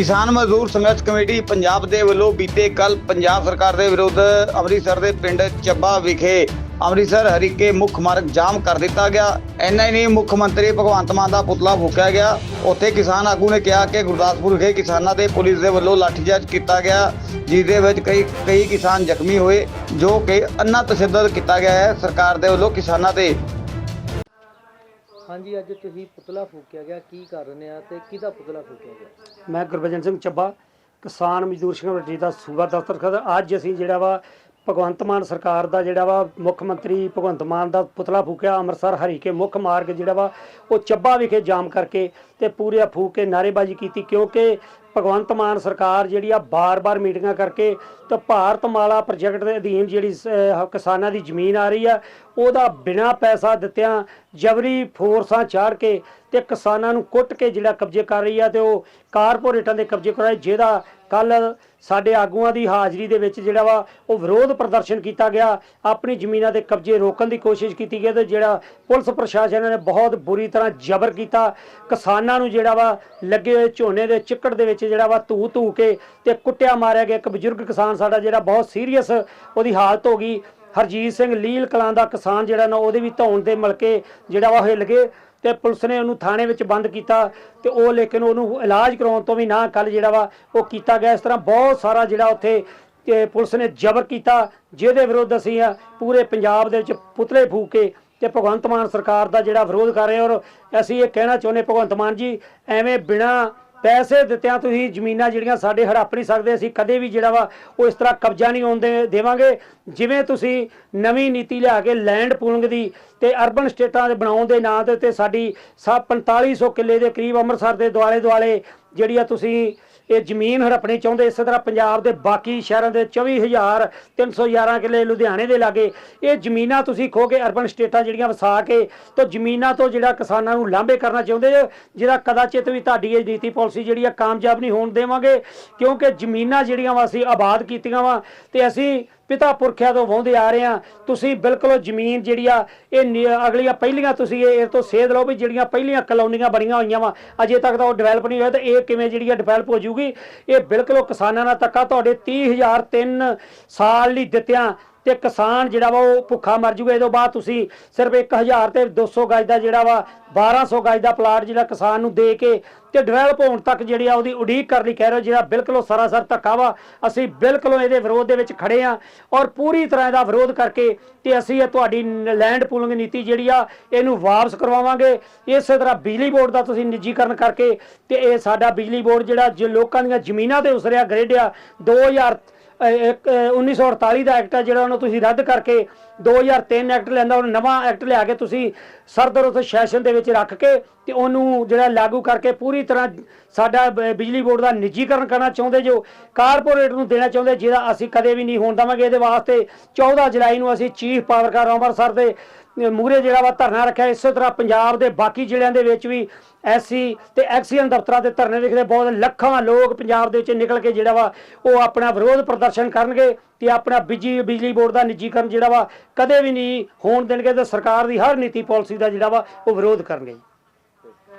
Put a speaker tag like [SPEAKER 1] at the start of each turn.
[SPEAKER 1] ਕਿਸਾਨ ਮਜ਼ਦੂਰ ਸੰਘਰਸ਼ ਕਮੇਟੀ ਪੰਜਾਬ ਦੇ ਵੱਲੋਂ ਬੀਤੇ ਕੱਲ ਪੰਜਾਬ ਸਰਕਾਰ ਦੇ ਵਿਰੁੱਧ ਅੰਮ੍ਰਿਤਸਰ ਦੇ ਪਿੰਡ ਚੱਬਾ ਵਿਖੇ ਅੰਮ੍ਰਿਤਸਰ ਹਰੀਕੇ ਮੁੱਖ ਮਾਰਗ ਜਾਮ ਕਰ ਦਿੱਤਾ ਗਿਆ। ਐਨਾ ਹੀ ਮੁੱਖ ਮੰਤਰੀ ਭਗਵੰਤ ਮਾਨ ਦਾ ਪੁਤਲਾ ਫੂਕਿਆ ਗਿਆ। ਉੱਥੇ ਕਿਸਾਨ ਆਗੂ ਨੇ ਕਿਹਾ ਕਿ ਗੁਰਦਾਸਪੁਰ ਵਿਖੇ ਕਿਸਾਨਾਂ ਦੇ ਪੁਲਿਸ ਦੇ ਵੱਲੋਂ ਲਾਠੀਚਾਰਜ ਕੀਤਾ ਗਿਆ ਜਿਸ ਦੇ ਵਿੱਚ ਕਈ ਕਈ ਕਿਸਾਨ ਜ਼ਖਮੀ ਹੋਏ, ਜੋ ਕਿ ਅੰਨਾ ਤਸ਼ੱਦਦ ਕੀਤਾ ਗਿਆ ਹੈ। ਸਰਕਾਰ ਦੇ ਵੱਲੋਂ ਕਿਸਾਨਾਂ ਤੇ
[SPEAKER 2] ਹਾਂਜੀ, ਅੱਜ ਤੁਸੀਂ ਪੁਤਲਾ ਫੂਕਿਆ ਗਿਆ। ਕੀ ਕਾਰਨ ਆ ਤੇ ਕਿਹਦਾ ਪੁਤਲਾ ਫੂਕਿਆ ਗਿਆ?
[SPEAKER 3] ਮੈਂ ਗੁਰਬਚਨ ਸਿੰਘ ਚੱਬਾ, ਕਿਸਾਨ ਮਜ਼ਦੂਰ ਸੰਘਰਸ਼ ਦਾ ਸੂਬਾ ਦਫ਼ਤਰ ਖਦ ਅੱਜ ਅਸੀਂ ਜਿਹੜਾ ਵਾ ਭਗਵੰਤ ਮਾਨ ਸਰਕਾਰ ਦਾ ਜਿਹੜਾ ਵਾ ਮੁੱਖ ਮੰਤਰੀ ਭਗਵੰਤ ਮਾਨ ਦਾ ਪੁਤਲਾ ਫੂਕਿਆ। ਅੰਮ੍ਰਿਤਸਰ ਹਰੀਕੇ ਮੁੱਖ ਮਾਰਗ ਜਿਹੜਾ ਵਾ ਉਹ ਚੱਬਾ ਵਿਖੇ ਜਾਮ ਕਰਕੇ ਤੇ ਪੂਰੇ ਫੂਕ ਕੇ ਨਾਅਰੇਬਾਜ਼ੀ ਕੀਤੀ ਕਿਉਂਕਿ ਭਗਵੰਤ ਮਾਨ ਸਰਕਾਰ ਜਿਹੜੀ ਆ ਬਾਰ-ਬਾਰ ਮੀਟਿੰਗਾਂ ਕਰਕੇ ਤੇ ਭਾਰਤ ਮਾਲਾ ਪ੍ਰੋਜੈਕਟ ਦੇ ਅਧੀਨ ਜਿਹੜੀ ਕਿਸਾਨਾਂ ਦੀ ਜ਼ਮੀਨ ਆ ਰਹੀ ਆ, ਉਹਦਾ ਬਿਨਾਂ ਪੈਸਾ ਦਿੱਤਿਆਂ ਜਬਰੀ ਫੋਰਸਾਂ ਚਾੜ ਕੇ ਤੇ ਕਿਸਾਨਾਂ ਨੂੰ ਕੁੱਟ ਕੇ ਜਿਹੜਾ ਕਬਜ਼ੇ ਕਰ ਰਹੀ ਆ ਤੇ ਉਹ ਕਾਰਪੋਰੇਟਾਂ ਦੇ ਕਬਜ਼ੇ ਕਰਾਏ ਜਿਹਦਾ ਕੱਲ ਸਾਡੇ ਆਗੂਆਂ ਦੀ ਹਾਜ਼ਰੀ ਦੇ ਵਿੱਚ ਜਿਹੜਾ ਵਾ ਉਹ ਵਿਰੋਧ ਪ੍ਰਦਰਸ਼ਨ ਕੀਤਾ ਗਿਆ, ਆਪਣੀ ਜ਼ਮੀਨਾਂ ਦੇ ਕਬਜ਼ੇ ਰੋਕਣ ਦੀ ਕੋਸ਼ਿਸ਼ ਕੀਤੀ ਗਈ ਤੇ ਜਿਹੜਾ ਪੁਲਿਸ ਪ੍ਰਸ਼ਾਸਨ ਨੇ ਬਹੁਤ ਬੁਰੀ ਤਰ੍ਹਾਂ ਜ਼ਬਰ ਕੀਤਾ, ਕਿਸਾਨਾਂ ਨੂੰ ਜਿਹੜਾ ਵਾ ਲੱਗੇ ਹੋਏ ਝੋਨੇ ਦੇ ਚਿੱਕੜ ਦੇ ਵਿੱਚ ਜਿਹੜਾ ਵਾ ਧੂ ਧੂ ਕੇ ਤੇ ਕੁੱਟਿਆ ਮਾਰਿਆ ਗਿਆ। ਇੱਕ ਬਜ਼ੁਰਗ ਕਿਸਾਨ ਸਾਡਾ ਜਿਹੜਾ ਬਹੁਤ ਸੀਰੀਅਸ ਉਹਦੀ ਹਾਲਤ ਹੋ ਗਈ। ਹਰਜੀਤ ਸਿੰਘ ਲੀਲ ਕਲਾਂ ਦਾ ਕਿਸਾਨ ਜਿਹੜਾ ਨਾ, ਉਹਦੇ ਵੀ ਧੌਣ ਦੇ ਮਲਕੇ ਜਿਹੜਾ ਵਾ ਉਹ ਹਿੱਲ ਗਏ ਤੇ ਪੁਲਿਸ ਨੇ ਉਹਨੂੰ ਥਾਣੇ ਵਿੱਚ ਬੰਦ ਕੀਤਾ ਤੇ ਉਹ ਲੇਕਿਨ ਉਹਨੂੰ ਇਲਾਜ ਕਰਾਉਣ ਤੋਂ ਵੀ ਨਾ ਕੱਲ ਜਿਹੜਾ ਵਾ ਉਹ ਕੀਤਾ ਗਿਆ। ਇਸ ਤਰ੍ਹਾਂ ਬਹੁਤ ਸਾਰਾ ਜਿਹੜਾ ਉੱਥੇ ਤੇ ਪੁਲਿਸ ਨੇ ਜ਼ਬਰ ਕੀਤਾ, ਜਿਹਦੇ ਵਿਰੁੱਧ ਅਸੀਂ ਆ ਪੂਰੇ ਪੰਜਾਬ ਦੇ ਵਿੱਚ ਪੁਤਲੇ ਫੂਕ ਕੇ ਤੇ ਭਗਵੰਤ ਮਾਨ ਸਰਕਾਰ ਦਾ ਜਿਹੜਾ ਵਿਰੋਧ ਕਰ ਰਹੇ ਔਰ ਅਸੀਂ ਇਹ ਕਹਿਣਾ ਚਾਹੁੰਦੇ ਭਗਵੰਤ ਮਾਨ ਜੀ, ਐਵੇਂ ਬਿਨਾ ਪੈਸੇ ਦਿੱਤਿਆਂ ਤੁਸੀਂ ਜ਼ਮੀਨਾਂ ਜਿਹੜੀਆਂ ਸਾਡੇ ਹੜੱਪ ਨਹੀਂ ਸਕਦੇ, ਅਸੀਂ ਕਦੇ ਵੀ ਜਿਹੜਾ ਵਾ ਉਹ ਇਸ ਤਰ੍ਹਾਂ ਕਬਜ਼ਾ ਨਹੀਂ ਹੋਣ ਦੇ ਦੇਵਾਂਗੇ। ਜਿਵੇਂ ਤੁਸੀਂ ਨਵੀਂ ਨੀਤੀ ਲਿਆ ਕੇ ਲੈਂਡ ਪੂਲਿੰਗ ਦੀ ਤੇ ਅਰਬਨ ਸਟੇਟਾਂ ਦੇ ਬਣਾਉਣ ਦੇ ਨਾਂ ਦੇ ਉੱਤੇ ਸਾਡੀ ਸਾ 4500 ਕਿੱਲੇ ਦੇ ਕਰੀਬ ਅੰਮ੍ਰਿਤਸਰ ਦੇ ਦੁਆਲੇ ਦੁਆਲੇ ਜਿਹੜੀ ਆ ਤੁਸੀਂ ਇਹ ਜ਼ਮੀਨ ਹੜਪਣੀ ਚਾਹੁੰਦੇ, ਇਸੇ ਤਰ੍ਹਾਂ ਪੰਜਾਬ ਦੇ ਬਾਕੀ ਸ਼ਹਿਰਾਂ ਦੇ 24311 ਕਿੱਲੇ ਲੁਧਿਆਣੇ ਦੇ ਲਾਗੇ। ਇਹ ਜ਼ਮੀਨਾਂ ਤੁਸੀਂ ਖੋ ਕੇ ਅਰਬਨ ਸਟੇਟਾਂ ਜਿਹੜੀਆਂ ਵਸਾ ਕੇ, ਤੋਂ ਜ਼ਮੀਨਾਂ ਤੋਂ ਜਿਹੜਾ ਕਿਸਾਨਾਂ ਨੂੰ ਲਾਂਭੇ ਕਰਨਾ ਚਾਹੁੰਦੇ ਜੇ, ਜਿਹਦਾ ਕਦਾਚਿਤ ਵੀ ਤੁਹਾਡੀ ਇਹ ਨੀਤੀ ਪਾਲਿਸੀ ਜਿਹੜੀ ਆ ਕਾਮਯਾਬ ਨਹੀਂ ਹੋਣ ਦੇਵਾਂਗੇ, ਕਿਉਂਕਿ ਜ਼ਮੀਨਾਂ ਜਿਹੜੀਆਂ ਵਾ ਅਸੀਂ ਆਬਾਦ ਕੀਤੀਆਂ ਵਾ, ਤੇ ਅਸੀਂ ਪਿਤਾ ਪੁਰਖਿਆਂ ਤੋਂ ਵਾਹੁੰਦੇ ਆ ਰਹੇ ਆ ਤੁਸੀਂ ਬਿਲਕੁਲ ਜ਼ਮੀਨ ਜਿਹੜੀ ਆ, ਇਹ ਨੀ- ਅਗਲੀਆਂ ਪਹਿਲੀਆਂ ਤੁਸੀਂ ਇਹ ਇਹ ਤੋਂ ਸੇਧ ਲਓ ਵੀ ਜਿਹੜੀਆਂ ਪਹਿਲੀਆਂ ਕਲੋਨੀਆਂ ਬਣੀਆਂ ਹੋਈਆਂ ਵਾ, ਅਜੇ ਤੱਕ ਤਾਂ ਉਹ ਡਿਵੈਲਪ ਨਹੀਂ ਹੋਇਆ ਤਾਂ ਇਹ ਕਿਵੇਂ ਜਿਹੜੀ ਆ ਡਿਵੈਲਪ ਹੋ ਜੂਗੀ ਇਹ ਬਿਲਕੁਲ ਕਿਸਾਨਾਂ ਨਾਲ ਧੱਕਾ, ਤੁਹਾਡੇ 30000 ਤਿੰਨ ਸਾਲ ਲਈ ਦਿੱਤਿਆਂ ਤੇ ਕਿਸਾਨ ਜਿਹੜਾ ਵਾ ਉਹ ਭੁੱਖਾ ਮਰ ਜੂਗਾ। ਇਹ ਤੋਂ ਬਾਅਦ ਤੁਸੀਂ ਸਿਰਫ 1000 ਤੇ 200 ਗਜ ਦਾ ਜਿਹੜਾ ਵਾ 1200 ਗਜ ਦਾ ਪਲਾਟ ਜਿਹੜਾ ਕਿਸਾਨ ਨੂੰ ਦੇ ਕੇ ਤੇ ਡਿਵੈਲਪ ਹੋਣ ਤੱਕ ਜਿਹੜੀ ਆ ਉਹਦੀ ਉਡੀਕ ਕਰਨ ਲਈ ਕਹਿ ਰਹੇ ਹੋ, ਜਿਹੜਾ ਬਿਲਕੁਲ ਉਹ ਸਰਾਸਰ ਧੱਕਾ ਵਾ। ਅਸੀਂ ਬਿਲਕੁਲ ਇਹਦੇ ਵਿਰੋਧ ਦੇ ਵਿੱਚ ਖੜੇ ਆ ਔਰ ਪੂਰੀ ਤਰ੍ਹਾਂ ਇਹਦਾ ਵਿਰੋਧ ਕਰਕੇ ਤੇ ਅਸੀਂ ਇਹ ਤੁਹਾਡੀ ਲੈਂਡ ਪੂਲਿੰਗ ਨੀਤੀ ਜਿਹੜੀ ਆ, ਇਹਨੂੰ ਵਾਪਸ ਕਰਵਾਵਾਂਗੇ। ਇਸੇ ਤਰ੍ਹਾਂ ਬਿਜਲੀ ਬੋਰਡ ਦਾ ਤੁਸੀਂ ਨਿੱਜੀਕਰਨ ਕਰਕੇ ਤੇ ਇਹ ਸਾਡਾ ਬਿਜਲੀ ਬੋਰਡ ਜਿਹੜਾ, ਜੋ ਲੋਕਾਂ ਦੀਆਂ ਜ਼ਮੀਨਾਂ ਤੇ ਉਸਰਿਆ ਗ੍ਰਿਡ ਆ 2000 ਅਹ ਇੱਕ, ਅਹ 1948 ਦਾ ਐਕਟ ਹੈ ਜਿਹੜਾ ਉਹਨੂੰ ਤੁਸੀਂ ਰੱਦ ਕਰਕੇ 2003 ਐਕਟ ਲੈਂਦਾ ਉਹਨੂੰ ਨਵਾਂ ਐਕਟ ਲਿਆ ਕੇ ਤੁਸੀਂ ਸਰਦਰ ਉਸ ਸੈਸ਼ਨ ਦੇ ਵਿੱਚ ਰੱਖ ਕੇ ਤੇ ਉਹਨੂੰ ਜਿਹੜਾ ਲਾਗੂ ਕਰਕੇ ਪੂਰੀ ਤਰ੍ਹਾਂ ਸਾਡਾ ਬਿਜਲੀ ਬੋਰਡ ਦਾ ਨਿੱਜੀਕਰਨ ਕਰਨਾ ਚਾਹੁੰਦੇ ਜੋ ਕਾਰਪੋਰੇਟ ਨੂੰ ਦੇਣਾ ਚਾਹੁੰਦੇ, ਜਿਹਦਾ ਅਸੀਂ ਕਦੇ ਵੀ ਨਹੀਂ ਹੋਣ ਦੇਵਾਂਗੇ। ਇਹਦੇ ਵਾਸਤੇ 14 ਜੁਲਾਈ ਨੂੰ ਅਸੀਂ ਚੀਫ ਪਾਵਰਕਾਰ ਅੰਮ੍ਰਿਤਸਰ ਦੇ ਮੂਰੇ ਜਿਹੜਾ ਵਾ ਧਰਨਾ ਰੱਖਿਆ। ਇਸੇ ਤਰ੍ਹਾਂ ਪੰਜਾਬ ਦੇ ਬਾਕੀ ਜ਼ਿਲ੍ਹਿਆਂ ਦੇ ਵਿੱਚ ਵੀ ਐਸਸੀ ਤੇ ਐਕਸੀਅਨ ਦਫ਼ਤਰਾਂ ਦੇ ਧਰਨੇ ਲਿਖਦੇ ਬਹੁਤ ਲੱਖਾਂ ਲੋਕ ਪੰਜਾਬ ਦੇ ਵਿੱਚ ਨਿਕਲ ਕੇ ਜਿਹੜਾ ਵਾ ਉਹ ਆਪਣਾ ਵਿਰੋਧ ਪ੍ਰਦਰਸ਼ਨ ਕਰਨਗੇ ਤੇ ਆਪਣਾ ਬਿਜਲੀ ਬਿਜਲੀ ਬੋਰਡ ਦਾ ਨਿੱਜੀਕਰਨ ਜਿਹੜਾ ਵਾ ਕਦੇ ਵੀ ਨਹੀਂ ਹੋਣ ਦੇਣਗੇ ਤੇ ਸਰਕਾਰ ਦੀ ਹਰ ਨੀਤੀ ਪਾਲਿਸੀ ਦਾ ਜਿਹੜਾ ਵਾ ਉਹ ਵਿਰੋਧ ਕਰਨਗੇ